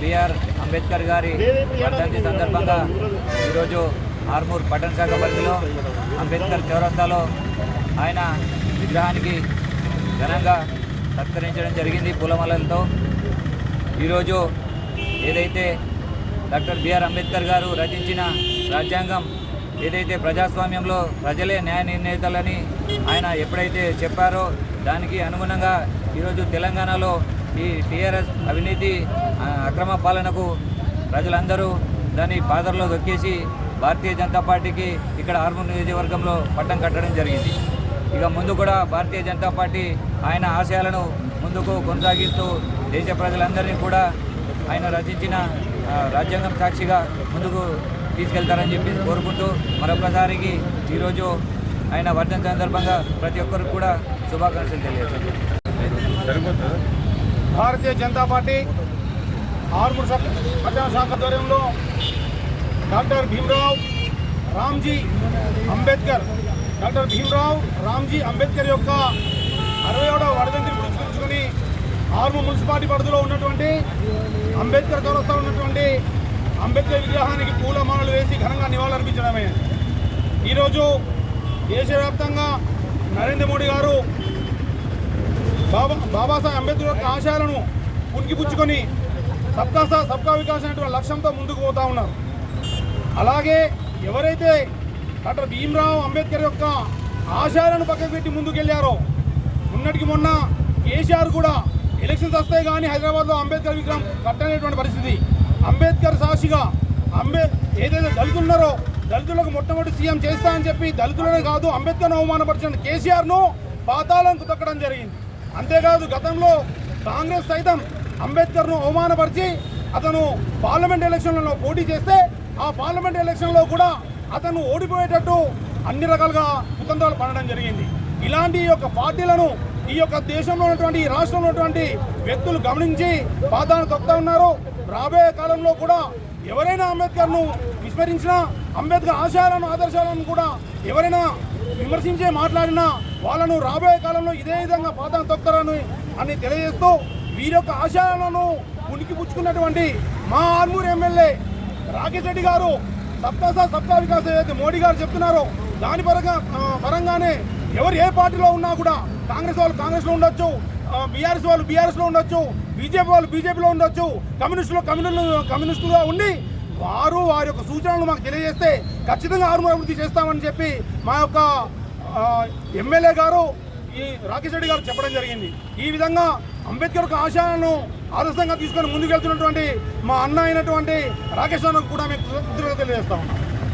BR Ambedkar గారి వర్ధంతి సందర్భంగా ఈరోజు ఆర్మూర్ పట్టణ శాఖ పరిధిలో అంబేద్కర్ చౌరస్తాలో ఆయన విగ్రహానికి ఘనంగా సత్కరించడం జరిగింది పూలమాలలతో. ఈరోజు ఏదైతే డాక్టర్ బిఆర్ అంబేద్కర్ గారు రచించిన రాజ్యాంగం ఏదైతే ప్రజాస్వామ్యంలో ప్రజలే న్యాయ నిర్ణేతలని ఆయన ఎప్పుడైతే చెప్పారో దానికి అనుగుణంగా ఈరోజు తెలంగాణలో ఈ టీఆర్ఎస్ అవినీతి అక్రమ పాలనకు ప్రజలందరూ దాని బాధల్లో దొక్కేసి భారతీయ జనతా పార్టీకి ఇక్కడ ఆర్మూర్ నియోజకవర్గంలో పట్టం కట్టడం జరిగింది. ఇక ముందు కూడా భారతీయ జనతా పార్టీ ఆయన ఆశయాలను ముందుకు కొనసాగిస్తూ దేశ ప్రజలందరినీ కూడా ఆయన రచించిన రాజ్యాంగం సాక్షిగా ముందుకు తీసుకెళ్తారని చెప్పి కోరుకుంటూ మరొకసారికి ఈరోజు ఆయన వర్ధన సందర్భంగా ప్రతి ఒక్కరికి కూడా శుభాకాంక్షలు తెలియజేస్తాను. భారతీయ జనతా పార్టీ ఆర్మూర్ శాఖ శాఖ ఆధ్వర్యంలో డాక్టర్ భీమరావ్ రామ్జీ అంబేద్కర్ డాక్టర్ భీమరావ్ రామ్జీ అంబేద్కర్ యొక్క అరవై ఏడవ వర్ధంతిని పురస్కరించుకొని ఆర్మూర్ మున్సిపాలిటీ పరిధిలో ఉన్నటువంటి అంబేద్కర్ చౌరస్తాలో ఉన్నటువంటి అంబేద్కర్ విగ్రహానికి పూలమాలలు వేసి ఘనంగా నివాళులర్పించడమే. ఈరోజు దేశవ్యాప్తంగా నరేంద్ర మోడీ గారు బాబా బాబాసాహెబ్ అంబేద్కర్ యొక్క ఆశయాలను పుణికిపుచ్చుకొని సబ్కా సా సబ్కా వికాస్ అనేటువంటి లక్ష్యంతో ముందుకు పోతా ఉన్నారు. అలాగే ఎవరైతే డాక్టర్ భీమ్రావ్ అంబేద్కర్ యొక్క ఆశయాలను పక్కకు పెట్టి ముందుకెళ్ళారో మొన్నటికి మొన్న కేసీఆర్ కూడా ఎలక్షన్స్ వస్తాయి కానీ హైదరాబాద్లో అంబేద్కర్ విగ్రహం కట్టనేటువంటి పరిస్థితి. అంబేద్కర్ సాక్షిగా అంబే ఏదైతే దళితులున్నారో దళితులకు మొట్టమొదటి సీఎం చేస్తా అని చెప్పి దళితులనే కాదు అంబేద్కర్ను అవమానపరిచిన కేసీఆర్ను పాతాళంకు తొక్కడం జరిగింది. అంతేకాదు గతంలో కాంగ్రెస్ సైతం అంబేద్కర్ను అవమానపరిచి అతను పార్లమెంట్ ఎలక్షన్లలో పోటీ చేస్తే ఆ పార్లమెంట్ ఎలక్షన్లో కూడా అతను ఓడిపోయేటట్టు అన్ని రకాలుగా కుతంత్రాలు పడడం జరిగింది. ఇలాంటి యొక్క పార్టీలను ఈ యొక్క దేశంలో ఉన్నటువంటి ఈ రాష్ట్రంలో ఉన్నటువంటి వ్యక్తులు గమనించి పాదాలను తొక్కుతా ఉన్నారు. రాబోయే కాలంలో కూడా ఎవరైనా అంబేద్కర్ను విస్మరించినా అంబేద్కర్ ఆశయాలను ఆదర్శాలను కూడా ఎవరైనా విమర్శించే మాట్లాడినా వాళ్ళను రాబోయే కాలంలో ఇదే విధంగా పాతం తొక్కరని అని తెలియజేస్తూ వీరి యొక్క ఆశయాలను ఉనికి పుచ్చుకున్నటువంటి మా ఆర్మూర్ ఎమ్మెల్యే రాకేష్ రెడ్డి గారు సప్తా సాత్ సబ్కా వికాస్ ఏదైతే మోడీ గారు చెప్తున్నారో దాని పరంగా పరంగానే ఎవరు ఏ పార్టీలో ఉన్నా కూడా కాంగ్రెస్ వాళ్ళు కాంగ్రెస్లో ఉండొచ్చు బీఆర్ఎస్ వాళ్ళు బీఆర్ఎస్లో ఉండొచ్చు బీజేపీ వాళ్ళు బీజేపీలో ఉండొచ్చు కమ్యూనిస్టులు కమ్యూనిస్టులు కమ్యూనిస్టులుగా ఉండి వారు వారి యొక్క సూచనలు మాకు తెలియజేస్తే ఖచ్చితంగా ఆరుమూల అభివృద్ధి చేస్తామని చెప్పి మా యొక్క ఎమ్మెల్యే గారు ఈ రాకేష్ రెడ్డి గారు చెప్పడం జరిగింది. ఈ విధంగా అంబేద్కర్ యొక్క ఆశయాలను ఆదర్శంగా తీసుకొని ముందుకెళ్తున్నటువంటి మా అన్న అయినటువంటి రాకేష్ అన్నకు కూడా మేము కృతజ్ఞతలు తెలియజేస్తా ఉన్నాం.